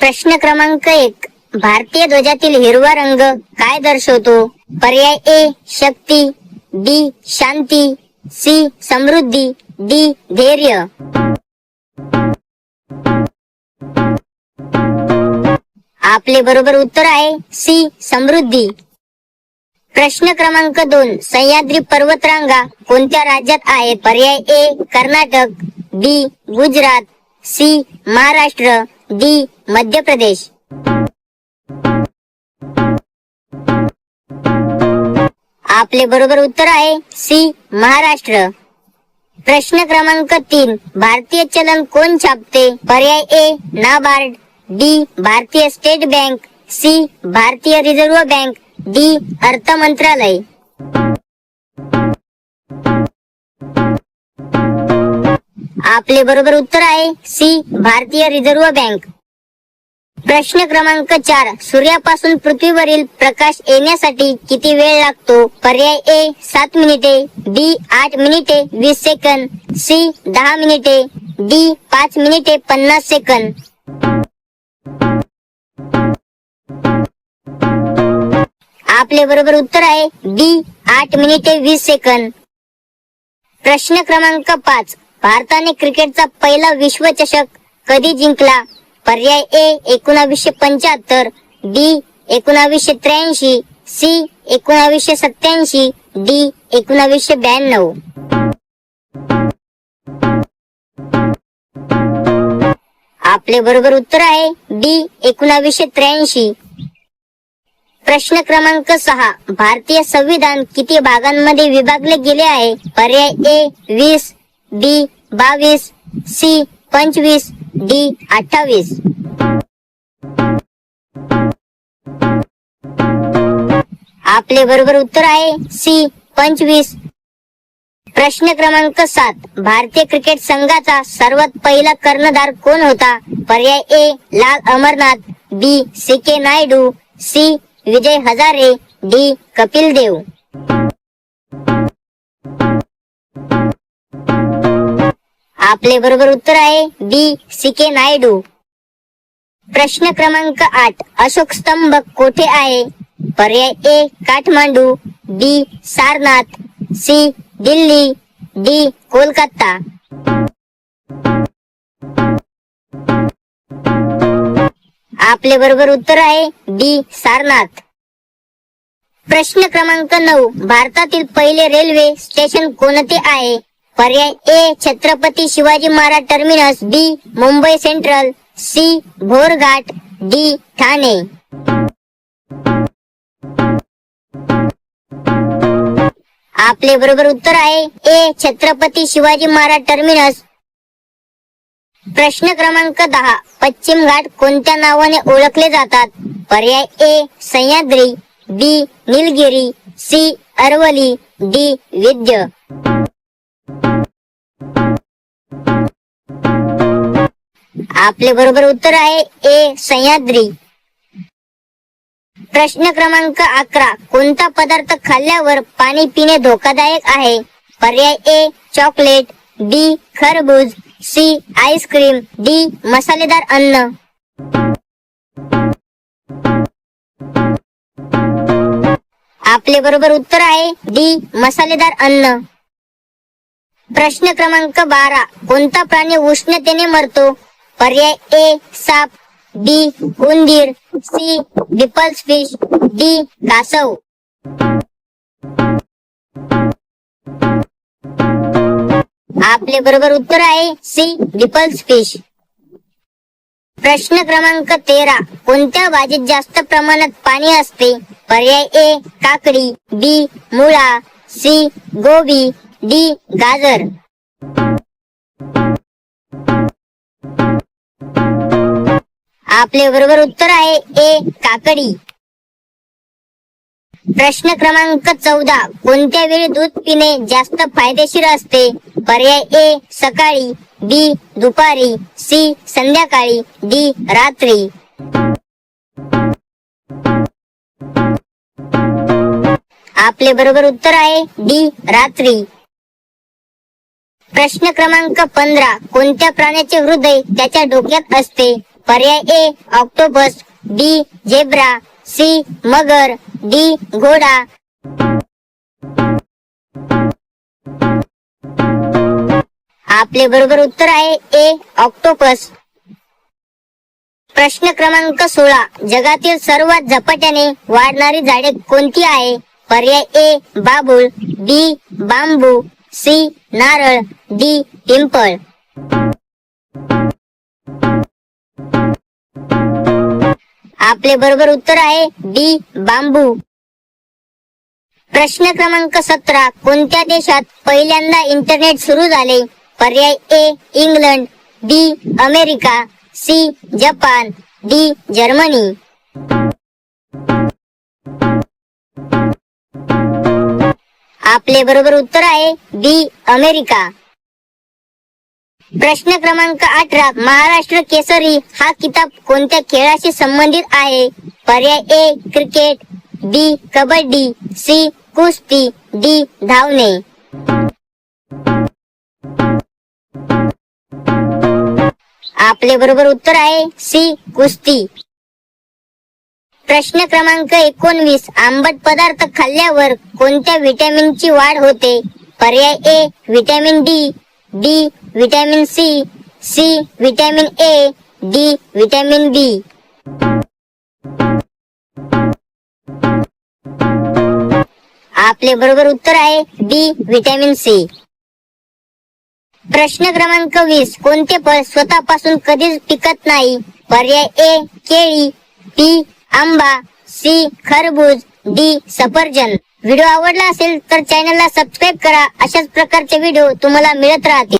प्रश्न क्रमांक एक. भारतीय ध्वजातील हिरवा रंग काय दर्शवतो? पर्याय ए शक्ती बी शांती सी समृद्धी डी धैर्य. आपले बरोबर उत्तर आहे सी समृद्धी. प्रश्न क्रमांक दोन. सह्याद्री पर्वतरांगा कोणत्या राज्यात आहेत पर्याय A Karnataka B Gujarat C Maharashtra. D Madhya Pradesh. आपले बरोबर उत्तर आहे सी महाराष्ट्र. प्रश्न क्रमांक तीन भारतीय चलन कोण छापते? पर्याय A NABARD. B Bharatiya state bank. C Bharatiya reserve bank. D अर्थ मंत्रालय. आपले बरोबर उत्तर आहे सी भारतीय रिझर्व्ह बँक. प्रश्न क्रमांक चार. सूर्यापासून पृथ्वीवरील प्रकाश येण्यासाठी किती वेळ लागतो? पर्याय ए सात मिनिटे. बी आठ मिनिटे. वीस सेकंद. सी दहा मिनिटे. डी पाच मिनिटे पन्नास सेकंद. आपले बरोबर उत्तर आहे डी आठ मिनिटे वीस सेकंद. प्रश्न क्रमांक पाच. भारताने क्रिकेटचा पहिला विश्वचषक कधी जिंकला? पर्याय ए एकोणावीसशे पंच्याहत्तर बी एकोणावीसशे त्र्याऐंशी सी एकोणावीसशे सत्याऐंशी डी एकोणावीसशे ब्याण्णव. आपले बरोबर उत्तर आहे डी एकोणावीसशे त्र्याऐंशी. प्रश्न क्रमांक सहा. भारतीय संविधान किती भागांमध्ये विभागले गेले आहे? पर्याय ए वीस बी बावीस सी पंचवीस डी अठ्ठावीस. आपले बरोबर उत्तर आहे सी पंचवीस. प्रश्न क्रमांक सात. भारतीय क्रिकेट संघाचा सर्वात पहिला कर्णधार कोण होता? पर्याय A Lala Amarnath B C K Naidu C Vijay Hazare D Kapil Dev. आपले बरोबर उत्तर आहे बी सी के नायडू. प्रश्न क्रमांक आठ. अशोक स्तंभ कोठे आहे? पर्याय A Kathmandu B Sarnath C Delhi D Kolkata. आपले बरोबर उत्तर आहे डी सारनाथ. प्रश्न क्रमांक नऊ. भारतातील पहिले रेल्वे स्टेशन कोणते आहे? पर्याय A Chhatrapati Shivaji Maharaj terminus B Mumbai central C Bhorghat D Thane. आपले बरोबर उत्तर आहे ए छत्रपती शिवाजी महाराज टर्मिनस. प्रश्न क्रमांक दहा पश्चिम घाट कोणत्या नावाने ओळखले जातात? पर्याय A Sahyadri B Nilgiri C Aravali D Vindhya. आपले बरोबर उत्तर आहे ए सह्याद्री. प्रश्न क्रमांक अकरा. कोणता पदार्थ खाल्ल्यावर पाणी पिणे धोकादायक आहे? पर्याय ए चॉकलेट. बी खरबूज. C ice cream. डी मसालेदार अन्न. आपले बरोबर उत्तर आहे डी मसालेदार अन्न. प्रश्न क्रमांक बारा. कोणता प्राणी उष्णतेने मरतो? पर्याय ए साप बी उंदीर सी डिपल्स फिश डी कासव. आपले बरोबर उत्तर आहे सी डिपल्स फिश. प्रश्न क्रमांक तेरा. कोणत्या भाजीत जास्त प्रमाणात पाणी असते? पर्याय ए काकडी बी मुळा सी गोबी डी गाजर. आपले बरोबर उत्तर आहे ए काकडी. प्रश्न क्रमांक चौदा. कोणत्या वेळी दूध पिणे जास्त फायदेशीर असते? पर्याय ए सकाळी बी दुपारी सी संध्याकाळी डी रात्री. आपले बरोबर उत्तर आहे डी रात्री. प्रश्न क्रमांक पंधरा. कोणत्या प्राण्याचे हृदय त्याच्या डोक्यात असते? पर्याय A octopus B zebra C Magar D घोडा. आपले बरोबर उत्तर आहे ए ऑक्टोपस. प्रश्न क्रमांक सोळा. जगातील सर्वात झपाट्याने वाढणारी झाडे कोणती आहे? पर्याय ए बाबूल बी बांबू सी नारळ डी पिंपळ. आपले बरोबर उत्तर आहे डी बांबू. प्रश्न क्रमांक सतरा. कोणत्या देशात पहिल्यांदा इंटरनेट सुरू झाले? पर्याय A England. B America. C Japan. D Germany. आपले बरोबर उत्तर आहे बी अमेरिका. प्रश्न क्रमांक अठरा महाराष्ट्र केसरी हा किताब कोणत्या खेळाशी संबंधित आहे? पर्याय A cricket B kabaddi C कुस्ती डी धावणे. आपले बरोबर उत्तर आहे सी कुस्ती. प्रश्न क्रमांक एकोणवीस आंबट पदार्थ खाल्ल्यावर कोणत्या विटॅमिनची वाढ होते? पर्याय A vitamin D B vitamin C C vitamin A D vitamin B. आपले बरोबर उत्तर आहे बी व्हिटॅमिन सी. प्रश्न क्रमांक वीस. कोणते फळ स्वतःपासून कधीच पिकत नाही? पर्याय ए केळी बी आंबा सी खरबूज डी सफरजन व्हिडिओ आवडला असेल तर चॅनलला सबस्क्राईब करा. अशाच प्रकारचे व्हिडिओ तुम्हाला मिळत राहतील.